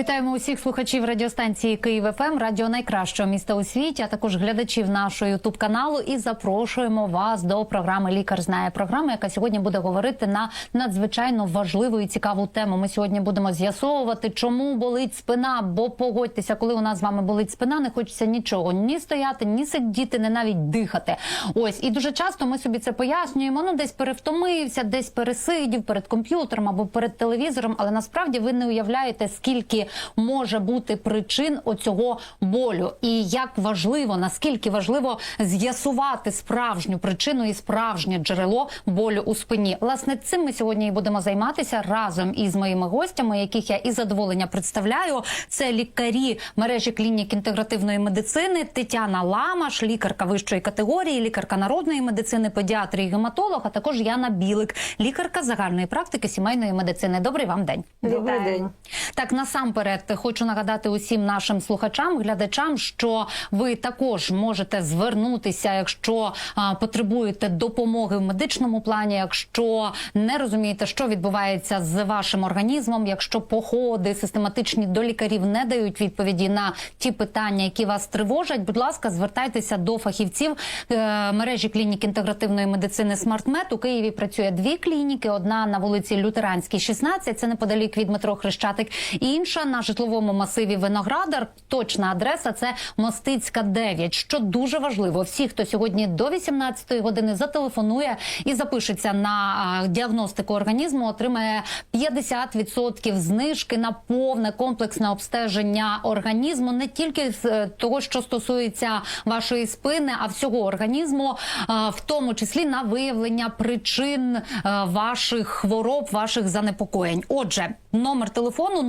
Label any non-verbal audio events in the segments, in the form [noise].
Вітаємо усіх слухачів радіостанції Київ ФМ, радіо найкращого міста у світі, а також глядачів нашого ютуб каналу. І запрошуємо вас до програми Лікар знає програми, яка сьогодні буде говорити на надзвичайно важливу і цікаву тему. Ми сьогодні будемо з'ясовувати, чому болить спина. Бо погодьтеся, коли у нас з вами болить спина, не хочеться нічого ні стояти, ні сидіти, не навіть дихати. Ось і дуже часто ми собі це пояснюємо. Ну, десь перевтомився, десь пересидів перед комп'ютером або перед телевізором. Але насправді ви не уявляєте, скільки може бути причин оцього болю, і як важливо, наскільки важливо з'ясувати справжню причину і справжнє джерело болю у спині. Власне, цим ми сьогодні і будемо займатися разом із моїми гостями, яких я із задоволення представляю. Це лікарі мережі клінік інтегративної медицини Тетяна Ламаш, лікарка вищої категорії, лікарка народної медицини, педіатр і гематолог, а також Яна Білик, лікарка загальної практики сімейної медицини. Добрий вам день. Добрий день. Так, насамперед хочу нагадати усім нашим слухачам, глядачам, що ви також можете звернутися, якщо потребуєте допомоги в медичному плані, якщо не розумієте, що відбувається з вашим організмом, якщо походи систематичні до лікарів не дають відповіді на ті питання, які вас тривожать. Будь ласка, звертайтеся до фахівців е, мережі клінік інтегративної медицини «Смартмед». У Києві працює дві клініки: одна на вулиці Лютеранській, 16, це неподалік від метро Хрещатик, і інша на житловому масиві Виноградар. Точна адреса це Мостицька 9. Що дуже важливо, всі, хто сьогодні до 18-ї години зателефонує і запишеться на діагностику організму, отримає 50% знижки на повне комплексне обстеження організму, не тільки з е, того, що стосується вашої спини, а всього організму, в тому числі на виявлення причин е, ваших хвороб, ваших занепокоєнь. Отже, номер телефону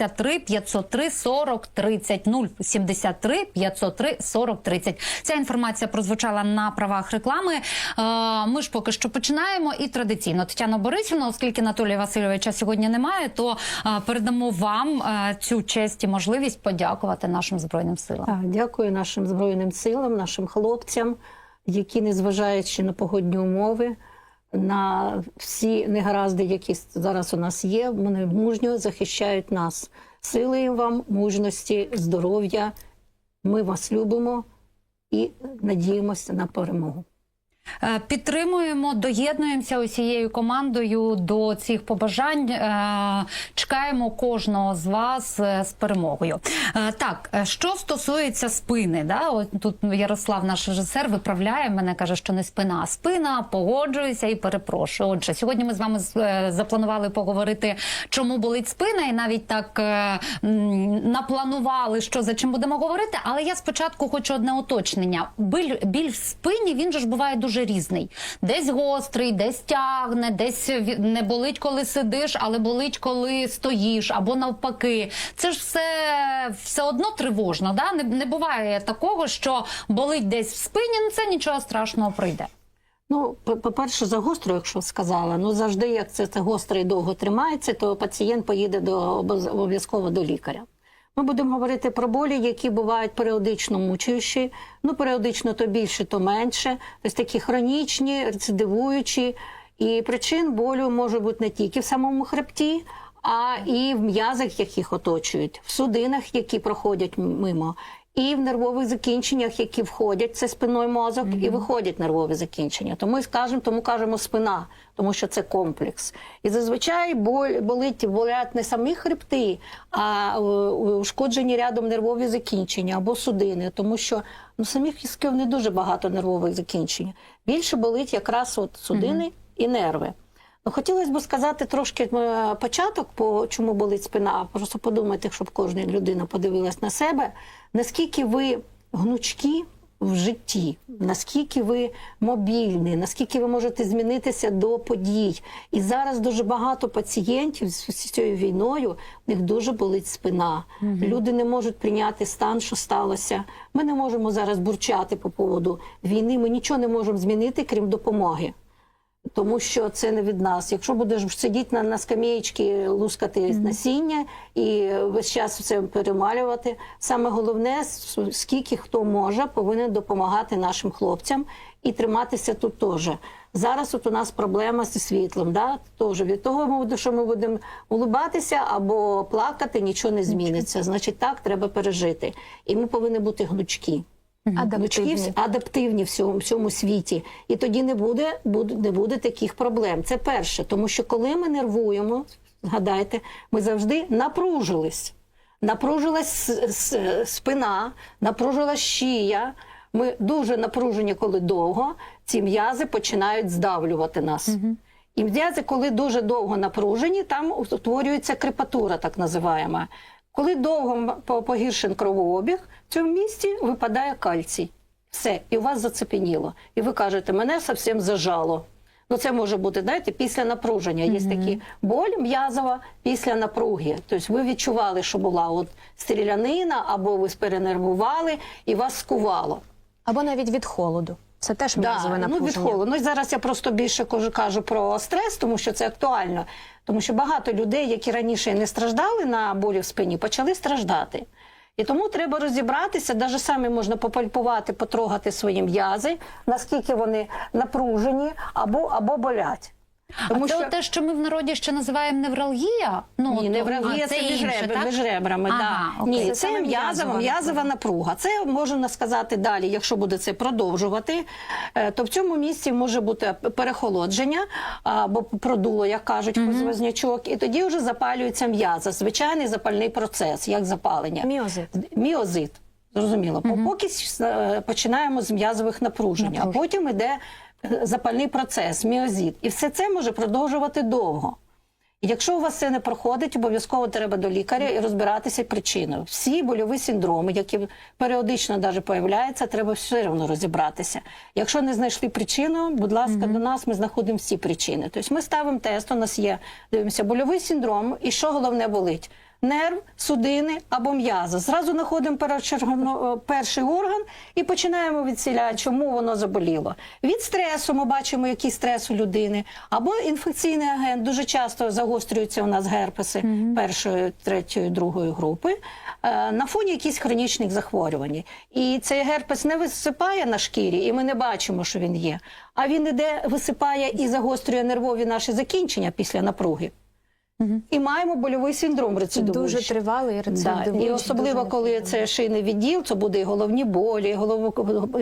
073 503 40 30 073 503 40 30. Ця інформація прозвучала на правах реклами. Е, Ми ж поки що починаємо. І традиційно Тетяна Борисівна, оскільки Анатолія Васильовича сьогодні немає, то е, передамо вам е, цю честь і можливість подякувати нашим збройним силам. Дякую нашим збройним силам, нашим хлопцям, які, незважаючи на погодні умови, на всі негаразди, які зараз у нас є, вони мужньо захищають нас. Сили вам, мужності, здоров'я. Ми вас любимо і надіємося на перемогу. Е, Підтримуємо, доєднуємося усією командою до цих побажань. Е, Чекаємо кожного з вас е, з перемогою. Так, що стосується спини, да, от тут Ярослав, наш режисер, виправляє мене, каже, що не спина, а спина. Погоджуюся і перепрошую. Отже, сьогодні ми з вами запланували поговорити, чому болить спина, і навіть так напланували, що за чим будемо говорити. Але я спочатку хочу одне уточнення. Біль, біль в спині він же ж буває дуже різний. Десь гострий, десь тягне, десь не болить, коли сидиш, але болить, коли стоїш, або навпаки. Це ж все, все одно тривожно. Да? Не, не буває такого, що болить десь в спині, ну це нічого страшного пройде. Ну, по- по-перше, за гостро, якщо сказала, ну завжди, як це, це гостро і довго тримається, то пацієнт поїде до обов'язково до лікаря. Ми будемо говорити про болі, які бувають періодично мучаючі. Ну, періодично то більше, то менше. Тобто такі хронічні, рецидивуючі. І причин болю може бути не тільки в самому хребті, а і в м'язах, яких оточують, в судинах, які проходять мимо, і в нервових закінченнях, які входять, це спинной мозок, і виходять нервові закінчення. Тому і скажемо, тому кажемо спина, тому що це комплекс. І зазвичай боль болить болять не самі хребти, а е, ушкоджені рядом нервові закінчення або судини, тому що ну самих кістків не дуже багато нервових закінчень. Більше болить якраз от судини і нерви. Ну, хотілося б сказати трошки е, початок, по чому болить спина. Просто подумайте, щоб кожна людина подивилась на себе, наскільки ви гнучкі в житті, наскільки ви мобільні, наскільки ви можете змінитися до подій. І зараз дуже багато пацієнтів з цією війною, в них дуже болить спина. Люди не можуть прийняти стан, що сталося. Ми не можемо зараз бурчати по поводу війни. Ми нічого не можемо змінити, крім допомоги. Тому що це не від нас. Якщо будеш сидіти на, на скам'ячці, лускати насіння і весь час це перемалювати, саме головне, скільки хто може, повинен допомагати нашим хлопцям і триматися тут теж. Зараз от у нас проблема зі світлом. Да? Теж від того, що ми будемо улибатися або плакати, нічого не зміниться. Значить, так треба пережити. І ми повинні бути гнучкі. Вс- адаптивні в цьому, в світі. І тоді не буде, буде, не буде таких проблем. Це перше. Тому що коли ми нервуємо, згадайте, ми завжди напружились. Напружилась спина, напружилась шия. Ми дуже напружені, коли довго. Ці м'язи починають здавлювати нас. І м'язи, коли дуже довго напружені, там утворюється крепатура, так називаємо. Коли довго по- погіршен кровообіг, в цьому місці випадає кальцій. Все, і у вас зацепеніло. І ви кажете, мене зовсім зажало. Ну, це може бути, знаєте, після напруження. Є такі боль м'язова після напруги. Тобто ви відчували, що була от стрілянина, або ви перенервували і вас скувало. Або навіть від холоду. Це теж м'язове ну, напруження. від холоду. Ну, зараз я просто більше кажу, кажу про стрес, тому що це актуально. Тому що багато людей, які раніше не страждали на болі в спині, почали страждати. І тому треба розібратися, навіть самі можна попальпувати, потрогати свої м'язи, наскільки вони напружені або, або болять. А це те, що ми в народі ще називаємо невралгія? Ну, Ні, то- невралгія а, це, між, інше, так? між ребрами. Ага, да. окей. Ні, Це це, м'язова, м'язова напруга. Це можна сказати далі, якщо буде це продовжувати, е, то в цьому місці може бути перехолодження або продуло, як кажуть, mm і тоді вже запалюється м'яза. Звичайний запальний процес, як запалення. Міозит. Міозит. Зрозуміло. Поки е, починаємо з м'язових напружень, а потім йде запальний процес, міозит. І все це може продовжувати довго. І Якщо у вас це не проходить, обов'язково треба до лікаря і розбиратися причиною. Всі больові синдроми, які періодично навіть появляються, треба все одно розібратися. Якщо не знайшли причину, будь ласка, до нас ми знаходимо всі причини. Тобто ми ставимо тест, у нас є, дивимося, больовий синдром, і що головне болить? Нерв, судини або м'яза. Зразу знаходимо е, перший орган і починаємо відсіляти, чому воно заболіло. Від стресу ми бачимо, який стрес у людини, або інфекційний агент. Дуже часто загострюються у нас герпеси першої, третьої, другої групи е, на фоні якихось хронічних захворювань. І цей герпес не висипає на шкірі, і ми не бачимо, що він є. А він іде, висипає і загострює нервові наші закінчення після напруги. І маємо больовий синдром рецидивуючий. Дуже тривалий Да. І особливо, дуже коли це шийний відділ, це буде і головні болі, і голову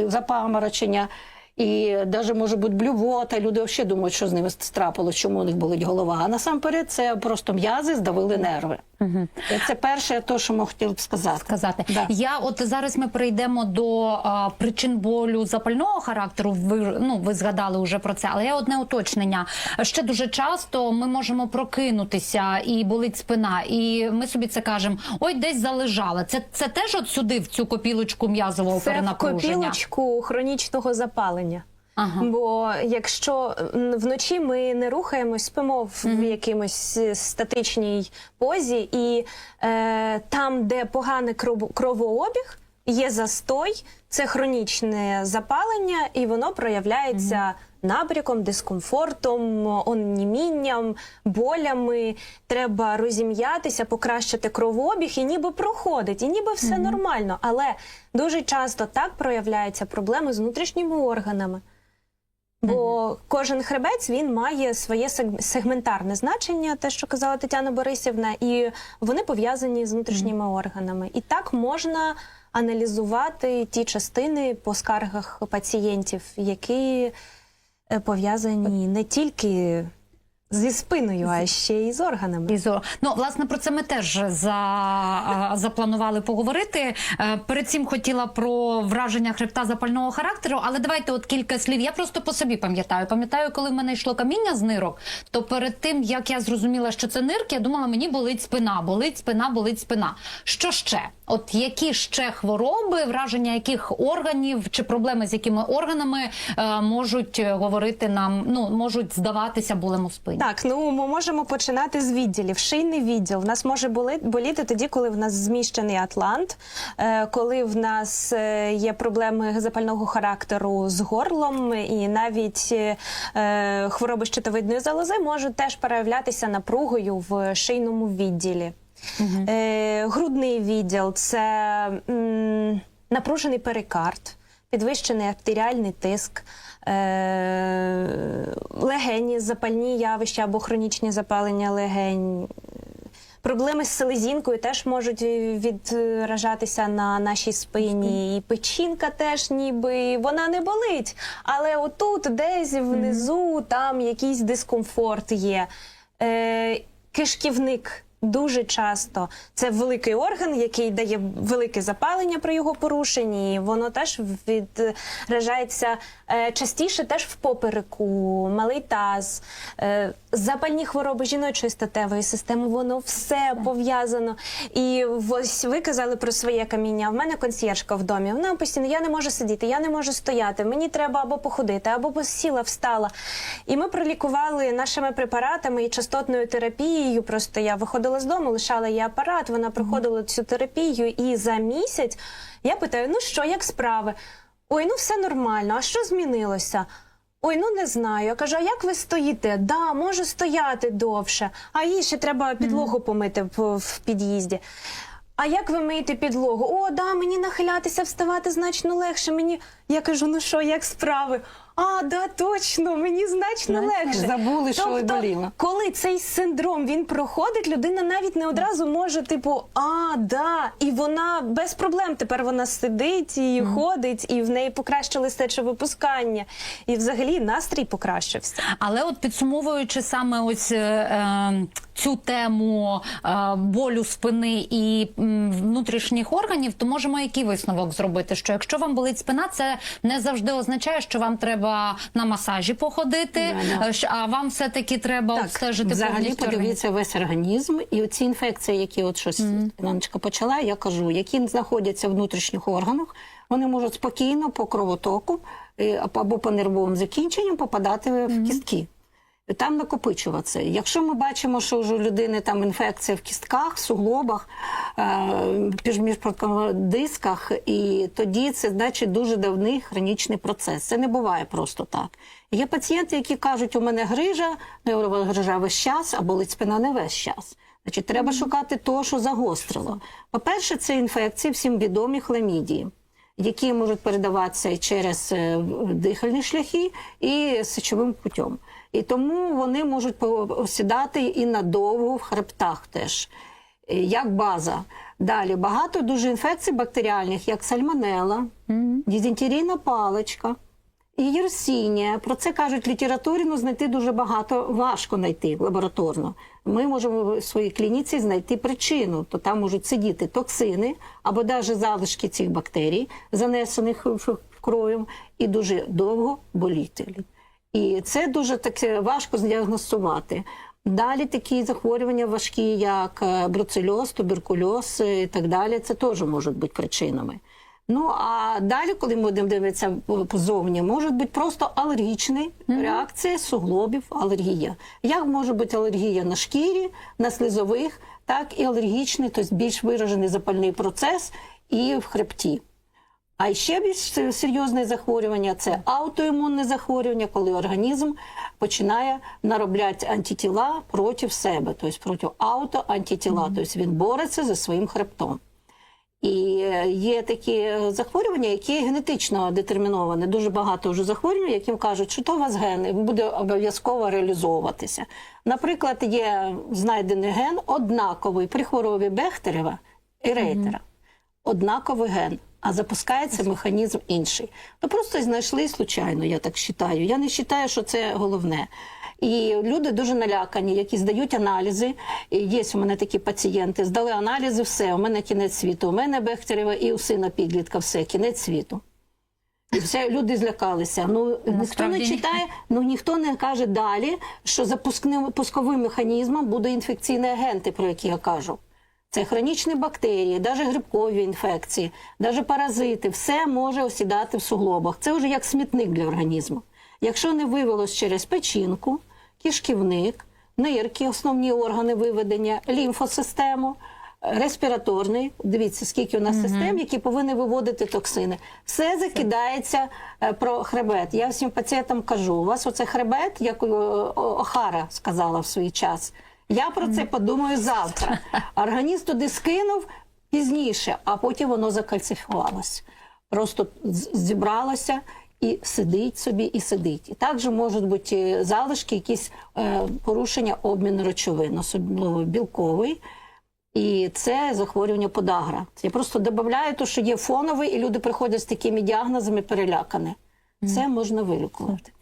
запаморочення, і навіть може бути блювота. Люди взагалі думають, що з ними страпилось, чому у них болить голова. А насамперед це просто м'язи здавили нерви. І Це перше, те, що ми хотіли б сказати. сказати. Да. Я от зараз ми перейдемо до а, причин болю запального характеру. Ви ну ви згадали вже про це, але є одне уточнення. Ще дуже часто ми можемо прокинутися і болить спина, і ми собі це кажемо: ой, десь залежала. Це це теж от сюди в цю копілочку м'язового Це в перенапруження. копілочку хронічного запалення. Ага. Бо якщо вночі ми не рухаємось, спимо в якимось е, статичній позі, і е, там, де поганий кров- кровообіг, є застой, це хронічне запалення, і воно проявляється набряком, дискомфортом, онімінням, болями. Треба розім'ятися, покращити кровообіг, і ніби проходить, і ніби все нормально. Але дуже часто так проявляються проблеми з внутрішніми органами. Бо кожен хребець він має своє сег- сегментарне значення, те, що казала Тетяна Борисівна, і вони пов'язані з внутрішніми органами. І так можна аналізувати ті частини по скаргах пацієнтів, які е, пов'язані не тільки зі спиною, а ще й з органами. Ізо. Ну, власне, про це ми теж за, запланували поговорити. Е, Перед цим хотіла про враження хребта запального характеру, але давайте от кілька слів. Я просто по собі пам'ятаю. Пам'ятаю, коли в мене йшло каміння з нирок, то перед тим, як я зрозуміла, що це нирки, я думала, мені болить спина, болить спина, болить спина. Що ще? От які ще хвороби, враження яких органів чи проблеми з якими органами е, можуть говорити нам, ну можуть здаватися болем у спині? Так, ну ми можемо починати з відділів. Шийний відділ в нас може боліти тоді, коли в нас зміщений атлант, е, коли в нас е, є проблеми запального характеру з горлом, і навіть е, хвороби щитовидної залози можуть теж проявлятися напругою в шийному відділі. Е, грудний відділ це напружений перикард. Підвищений артеріальний тиск, е- легені, запальні явища або хронічні запалення легень. Проблеми з селезінкою теж можуть відражатися на нашій спині. І печінка теж ніби вона не болить. Але отут, десь внизу, там якийсь дискомфорт є. Е, кишківник. Дуже часто це великий орган, який дає велике запалення при його порушенні. і Воно теж відражається частіше теж в попереку, малий таз, е, запальні хвороби жіночої статевої системи. Воно все пов'язано. І ось ви казали про своє каміння. В мене консьєржка в домі. Вона постійно я не можу сидіти, я не можу стояти. Мені треба або походити, або посіла, встала. І ми пролікували нашими препаратами і частотною терапією. Просто я виходила з дому, лишала їй апарат. Вона проходила цю терапію, і за місяць я питаю: ну що, як справи? Ой, ну все нормально. А що змінилося? Ой, ну не знаю. Я кажу, а як ви стоїте? Да, можу стояти довше. А їй ще треба підлогу помити в, в під'їзді. А як ви миєте підлогу? О, да, мені нахилятися, вставати значно легше. Мені я кажу, ну що, як справи? А, да, точно, мені значно Знаєте, легше. забули, що і боліло. Коли цей синдром він проходить, людина навіть не одразу може, типу, а, да, і вона без проблем тепер вона сидить і ходить, і в неї покращилось сечовипускання, і взагалі настрій покращився. Але от підсумовуючи саме ось е, е, цю тему е, болю спини і м, внутрішніх органів, то можемо який висновок зробити? Що якщо вам болить спина, це не завжди означає, що вам треба на масажі походити, Да, да. е, а вам все таки треба обстежити взагалі подивіться весь організм, і оці інфекції, які от щось Іваночка почала, я кажу, які знаходяться в внутрішніх органах, вони можуть спокійно по кровотоку е, або по нервовим закінченням попадати в кістки. Там накопичуватися. Якщо ми бачимо, що вже у людини там інфекція в кістках, суглобах, е, дисках, і тоді це значить дуже давний хронічний процес. Це не буває просто так. Є пацієнти, які кажуть, у мене грижа, неврова грижа весь час, а болить спина не весь час. Значить, треба шукати того, що загострило. По-перше, це інфекції всім відомі хламідії які можуть передаватися через е, дихальні шляхи, і сечовим путем. І тому вони можуть посідати і надовго в хребтах теж, е, як база. Далі багато дуже інфекцій бактеріальних, як сальмонела, дизентерійна паличка. І Єрсінія. Про це кажуть ну знайти дуже багато важко знайти лабораторно. Ми можемо в своїй клініці знайти причину, то там можуть сидіти токсини або навіть залишки цих бактерій, занесених кров'ю, і дуже довго боліти. І це дуже таке важко здіагностувати. Далі такі захворювання важкі, як е, бруцельоз, туберкульоз і так далі, це теж можуть бути причинами. Ну а далі, коли ми будемо дивитися позовні, може бути просто алергічні реакції суглобів, алергія. Як може бути алергія на шкірі, на слизових, так і алергічний, тобто більш виражений запальний процес і в хребті. А ще більш серйозне захворювання це аутоімунне захворювання, коли організм починає наробляти антитіла проти себе, тобто проти аутоантитіла, тобто він бореться за своїм хребтом. І е, є такі захворювання, які генетично детерміновані. Дуже багато вже захворювань, яким кажуть, що то у вас ген і буде обов'язково реалізовуватися. Наприклад, є знайдений ген однаковий при хворобі Бехтерева і Рейтера. Однаковий ген, а запускається механізм інший. То просто знайшли случайно, я так вважаю. Я не вважаю, що це головне. І люди дуже налякані, які здають аналізи. І є у мене такі пацієнти, здали аналізи, все, у мене кінець світу, у мене Бехтерева і у сина підлітка, все, кінець світу. І все, люди злякалися. Ну ніхто не читає, ну ніхто не каже далі, що запускним пусковим механізмом будуть інфекційні агенти, про які я кажу. Це хронічні бактерії, навіть грибкові інфекції, навіть паразити, все може осідати в суглобах. Це вже як смітник для організму. Якщо не вивелось через печінку, кишківник, нирки, основні органи виведення, лімфосистему, респіраторний. Дивіться, скільки у нас систем, які повинні виводити токсини. Все закидається е, про хребет. Я всім пацієнтам кажу: у вас оце хребет, як е, Охара сказала в свій час. Я про це подумаю завтра. Організм туди скинув пізніше, а потім воно закальцифікувалося. просто з- зібралася і сидить собі, і сидить. І також можуть бути залишки, якісь е, порушення обміну речовин, особливо білковий. І це захворювання подагра. Я просто додаю, що є фоновий, і люди приходять з такими діагнозами перелякані. Це можна вилікувати.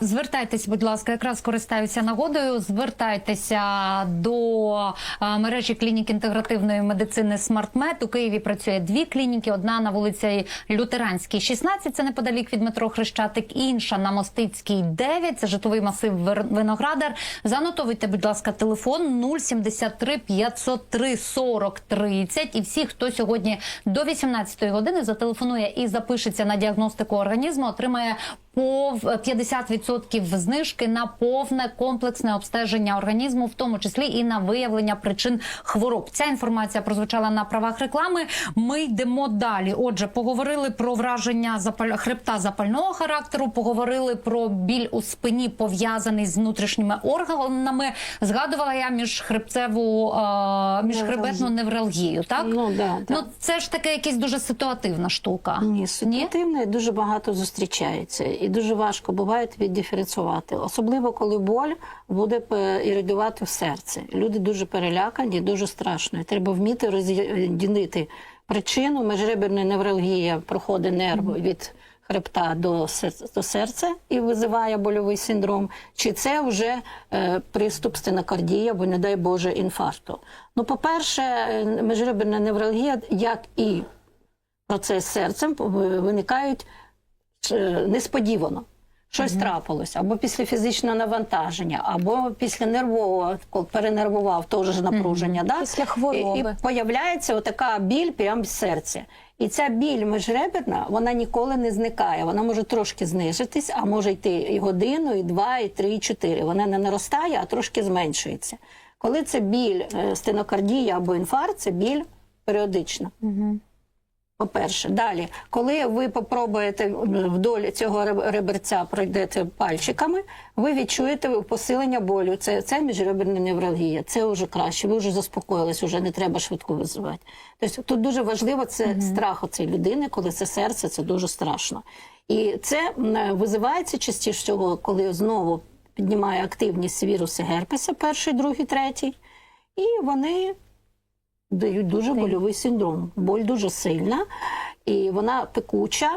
Звертайтеся, будь ласка, якраз користаюся нагодою. Звертайтеся до мережі клінік інтегративної медицини «Смартмед». У Києві працює дві клініки. Одна на вулиці Лютеранській, 16, це неподалік від метро Хрещатик. Інша на Мостицькій, 9, це житловий масив Виноградар. Занотовуйте, будь ласка, телефон 073 503 40 30. І всі, хто сьогодні до 18 години зателефонує і запишеться на діагностику організму, отримає пов 50% знижки на повне комплексне обстеження організму, в тому числі і на виявлення причин хвороб. Ця інформація прозвучала на правах реклами. Ми йдемо далі. Отже, поговорили про враження запаль... хребта запального характеру, поговорили про біль у спині, пов'язаний з внутрішніми органами. Згадувала я міжхребцеву е... міжхребетну невралгію. Так Ну, да, да. ну це ж таке якась дуже ситуативна штука. Ні, ситуативне дуже багато зустрічається, і дуже важко буває віддиференціювати. Особливо коли боль буде іридувати в серце. Люди дуже перелякані, дуже страшно. І треба вміти розділити причину. Межреберна невралгія проходить нерв від хребта до сер- до серця і визиває больовий синдром, чи це вже е, приступ стенокардії або, не дай Боже, інфаркту. Ну, по-перше, е, межреберна невралгія, як і процес серцем виникають несподівано. Щось трапилося, або після фізичного навантаження, або після нервового, перенервував, теж ж напруження. Да? Після хвороби. І, і появляється отака біль прямо в серці. І ця біль межреберна, вона ніколи не зникає. Вона може трошки знижитись, а може йти і годину, і два, і три, і чотири. Вона не наростає, а трошки зменшується. Коли це біль е, стенокардія або інфаркт, це біль періодична. По-перше, далі, коли ви попробуєте вдоль цього реберця пройдете пальчиками, ви відчуєте посилення болю. Це, це міжреберна невралгія. Це вже краще. Ви вже заспокоїлись, вже не треба швидко визивати. Тобто тут дуже важливо це страх цієї людини, коли це серце, це дуже страшно. І це визивається частіше всього, коли знову піднімає активність віруси герпеса, перший, другий, третій, і вони дають дуже больовий синдром. Боль дуже сильна, і вона пекуча,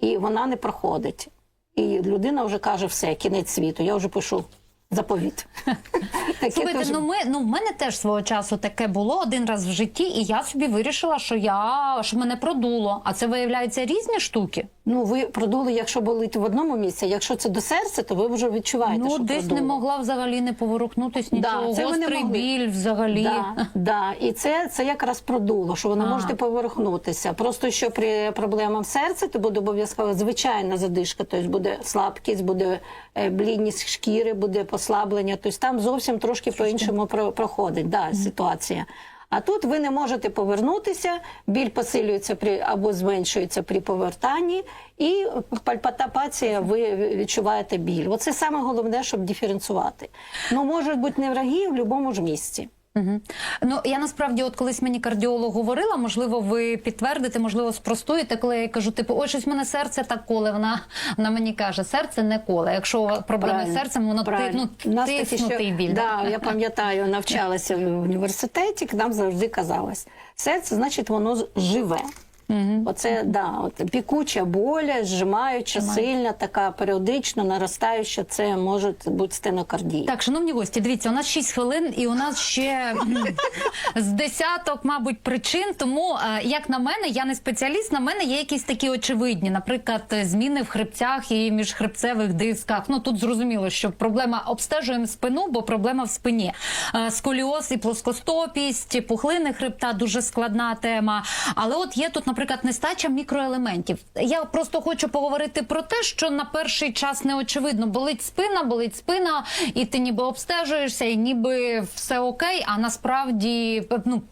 і вона не проходить. І людина вже каже, все, кінець світу, я вже пишу заповіт. [laughs] Слухайте, ну ми ну в мене теж свого часу таке було один раз в житті, і я собі вирішила, що я що мене продуло. А це виявляються різні штуки. Ну, ви продули, якщо болить в одному місці, якщо це до серця, то ви вже відчуваєте, ну що десь продуло. не могла взагалі не поворухнутись Да, нічого. це не Гострий біль взагалі. Да, да. І це, це якраз продуло, що воно А. можете поверхнутися. Просто що при проблемах серця, то буде обов'язково звичайна задишка, тобто буде слабкість, буде е, блідність шкіри, буде послаблення. Тобто там зовсім трошки по-іншому про- проходить да, ситуація. А тут ви не можете повернутися, біль посилюється при або зменшується при повертанні, і пальпатапація ви відчуваєте біль. Оце саме головне, щоб диференціювати. Ну, може бути неврагія в будь-якому ж місці. Угу. Ну я насправді, от колись мені кардіолог говорила, можливо, ви підтвердите, можливо, спростуєте, коли я кажу, типу, ой, щось в мене серце так коле. Вона вона мені каже, серце не коле. Якщо проблеми з серцем, воно ти, правильно. ну, У нас такі тиснутий біль. Да, я пам'ятаю, навчалася в університеті, нам завжди казалось, серце, значить, воно з- живе. Оце да, от пікуча боля, зжимаюча, сильна, така періодично наростаюча, це може бути стенокардія. Так, шановні гості, дивіться, у нас 6 хвилин, і у нас ще з десяток, мабуть, причин. Тому, е, як на мене, я не спеціаліст. На мене є якісь такі очевидні, наприклад, зміни в хребцях і міжхребцевих дисках. Ну тут зрозуміло, що проблема обстежуємо спину, бо проблема в спині. Е, Сколіоз і плоскостопість, пухлини хребта дуже складна тема. Але от є тут, наприклад, нестача мікроелементів. Я просто хочу поговорити про те, що на перший час не очевидно. Болить спина, болить спина, і ти ніби обстежуєшся, і ніби все окей, а насправді ну,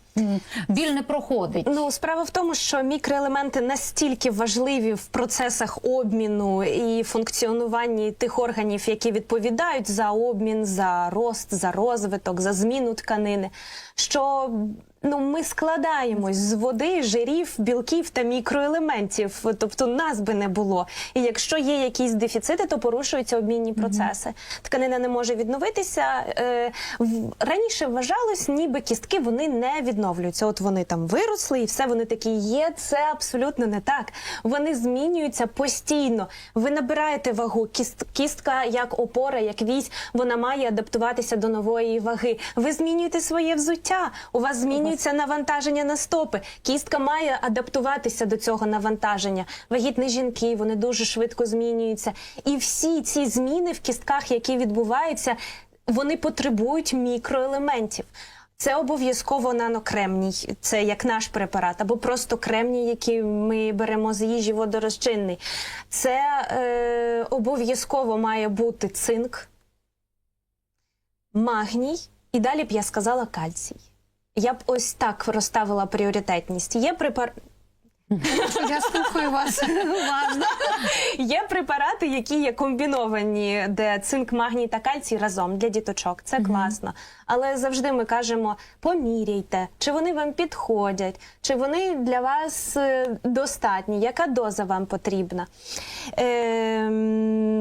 біль не проходить. Ну, справа в тому, що мікроелементи настільки важливі в процесах обміну і функціонуванні тих органів, які відповідають за обмін, за рост, за розвиток, за зміну тканини, що Ну, ми складаємось з води, жирів, білків та мікроелементів, тобто нас би не було. І якщо є якісь дефіцити, то порушуються обмінні процеси. Тканина не може відновитися. Е, раніше вважалось, ніби кістки вони не відновлюються. От вони там виросли, і все вони такі є. Це абсолютно не так. Вони змінюються постійно. Ви набираєте вагу. Кіст, кістка як опора, як вісь, вона має адаптуватися до нової ваги. Ви змінюєте своє взуття. У вас змінюється навантаження на стопи. Кістка має адаптуватися до цього навантаження. Вагітні жінки вони дуже швидко змінюються. І всі ці зміни в кістках, які відбуваються, вони потребують мікроелементів. Це обов'язково нанокремній, це як наш препарат, або просто кремній, який ми беремо з їжі водорозчинний. Це е, обов'язково має бути цинк, магній, і далі б я сказала кальцій. Я б ось так розставила пріоритетність. Є препар... Я слухаю вас уважно. Є препарати, які є комбіновані, де цинк, магній та кальцій разом для діточок. Це класно. Але завжди ми кажемо: поміряйте, чи вони вам підходять, чи вони для вас е, достатні, яка доза вам потрібна. Е,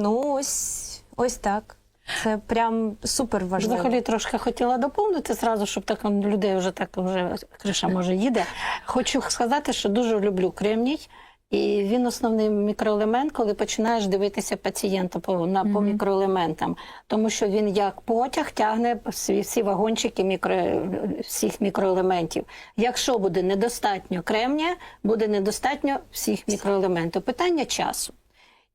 ну, ось, ось так. Це прям супер важливо. Взагалі трошки хотіла доповнити зразу, щоб так людей вже так вже криша може їде. Хочу сказати, що дуже люблю кремній. І він основний мікроелемент, коли починаєш дивитися пацієнта по, на, по мікроелементам, тому що він як потяг тягне всі, всі вагончики мікро, всіх мікроелементів. Якщо буде недостатньо кремнія, буде недостатньо всіх мікроелементів. Питання часу.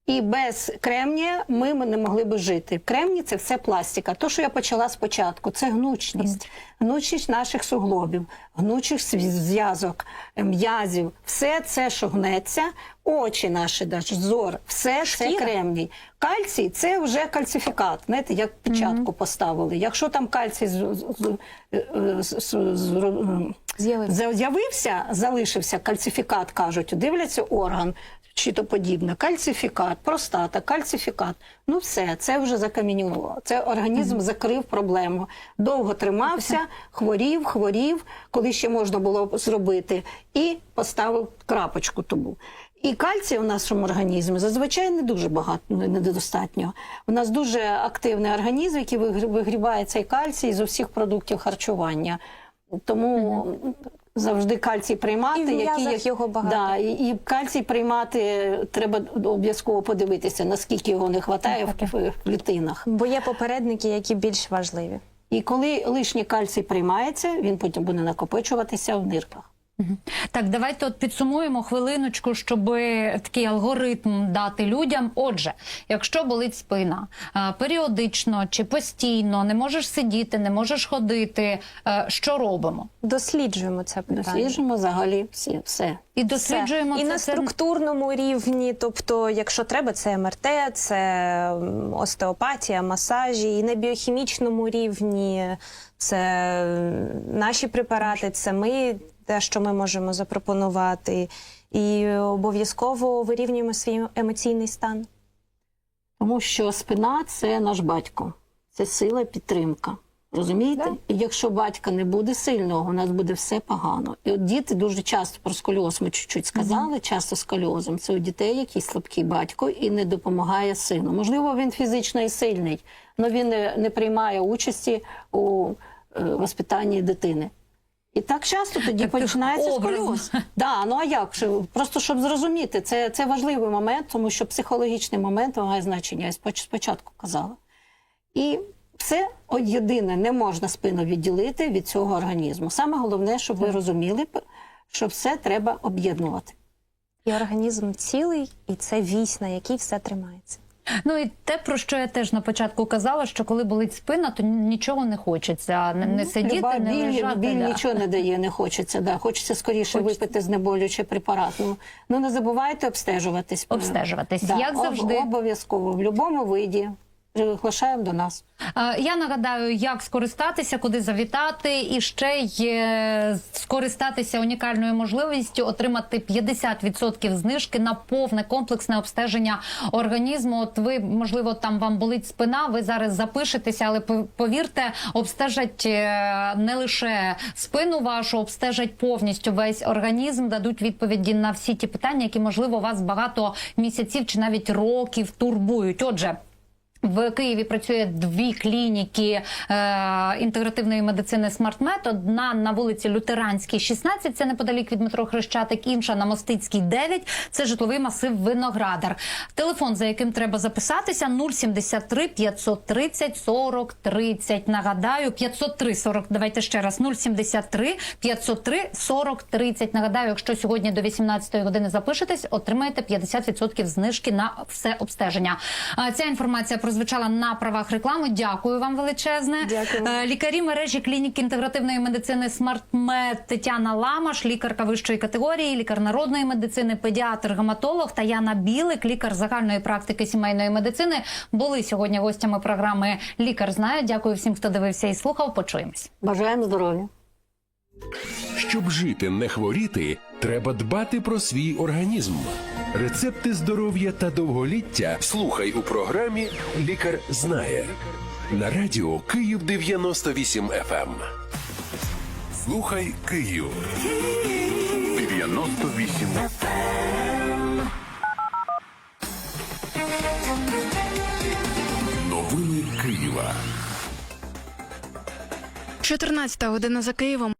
І без кремнія ми не могли би жити. Кремній це все пластика. То, що я почала спочатку, це гнучність, гнучність наших суглобів, зв'яз- зв'язок, м'язів. Все це, що гнеться, очі наші, наш зор, все це кремній. Кальцій це вже кальцифікат. Знаєте, як печатку поставили. Якщо там кальцій з- з- з- з- з- з- З'явився. з'явився, залишився кальцифікат, кажуть, дивляться орган чи то подібне. Кальцифікат, простата, кальцифікат. Ну все, це вже закам'яніло. Це організм закрив проблему. Довго тримався, хворів, хворів, коли ще можна було зробити, і поставив крапочку тому. І кальцію в нашому організмі зазвичай не дуже багато, недостатньо. У нас дуже активний організм, який вигр- вигрібає цей кальцій з усіх продуктів харчування. Тому завжди кальцій приймати. І в які є- його багато. Да, і, і кальцій приймати треба обов'язково подивитися, наскільки його не вистачає в, в клітинах. Бо є попередники, які більш важливі. І коли лишній кальцій приймається, він потім буде накопичуватися в нирках. Так, давайте от підсумуємо хвилиночку, щоб такий алгоритм дати людям. Отже, якщо болить спина е, періодично чи постійно, не можеш сидіти, не можеш ходити, е, що робимо? Досліджуємо це питання. Досліджуємо взагалі всі, все. І Все. досліджуємо і це. на це- структурному рівні, тобто, якщо треба, це МРТ, це остеопатія, масажі, і на біохімічному рівні це наші препарати, це ми, те, що ми можемо запропонувати, і обов'язково вирівнюємо свій емоційний стан. Тому що спина це наш батько, це сила, і підтримка. Розумієте? І якщо батька не буде сильного, у нас буде все погано. І от діти дуже часто про сколіоз ми чуть-чуть сказали, часто сколіозом. Це у дітей, який слабкий батько і не допомагає сину. Можливо, він фізично і сильний, але він не, не приймає участі у е, воспитанні дитини. І так часто тоді Так починається сколіоз. Да, ну а як? же? Просто щоб зрозуміти, це, це важливий момент, тому що психологічний момент має значення. Я спочатку казала. І це о, єдине, не можна спину відділити від цього організму. Саме головне, щоб ви розуміли, що все треба об'єднувати. І організм цілий, і це вісь, на якій все тримається. Ну і те, про що я теж на початку казала, що коли болить спина, то нічого не хочеться. Не, не сидіти, Люба не біль, лежати. біль да. нічого не дає, не хочеться. Да. Хочеться скоріше Хочеться. випити знеболюче препарат. Ну, ну не забувайте обстежуватись. Обстежуватись, Да, як об- завжди. Обов'язково в будь-якому виді. Приглашаємо до нас. Я нагадаю, як скористатися, куди завітати, і ще е, скористатися унікальною можливістю отримати 50% знижки на повне комплексне обстеження організму. От ви можливо там вам болить спина. Ви зараз запишетеся, але повірте, обстежать е, не лише спину вашу, обстежать повністю весь організм, дадуть відповіді на всі ті питання, які можливо вас багато місяців чи навіть років турбують. Отже. В Києві працює дві клініки е, інтегративної медицини «Смартмед». Одна на вулиці Лютеранській, 16, це неподалік від метро Хрещатик, інша на Мостицькій, 9, це житловий масив Виноградар. Телефон, за яким треба записатися, 073 530 40 30. Нагадаю, 503 40, давайте ще раз, 073 503 40 30. Нагадаю, якщо сьогодні до 18 години запишетесь, отримаєте 50% знижки на все обстеження. А, Ця інформація прозвучала на правах реклами. Дякую вам величезне. Дякую. Е, Лікарі мережі клініки інтегративної медицини «Смартмед» Тетяна Ламаш, лікарка вищої категорії, лікар народної медицини, педіатр, гематолог та Яна Білик, лікар загальної практики сімейної медицини, були сьогодні гостями програми Лікар знає. Дякую всім, хто дивився і слухав. Почуємось. Бажаємо здоров'я. Щоб жити, не хворіти, треба дбати про свій організм. Рецепти здоров'я та довголіття слухай у програмі Лікар знає на радіо Київ 98 FM. Слухай Київ. 98 Новини Києва. 14 година за Києвом.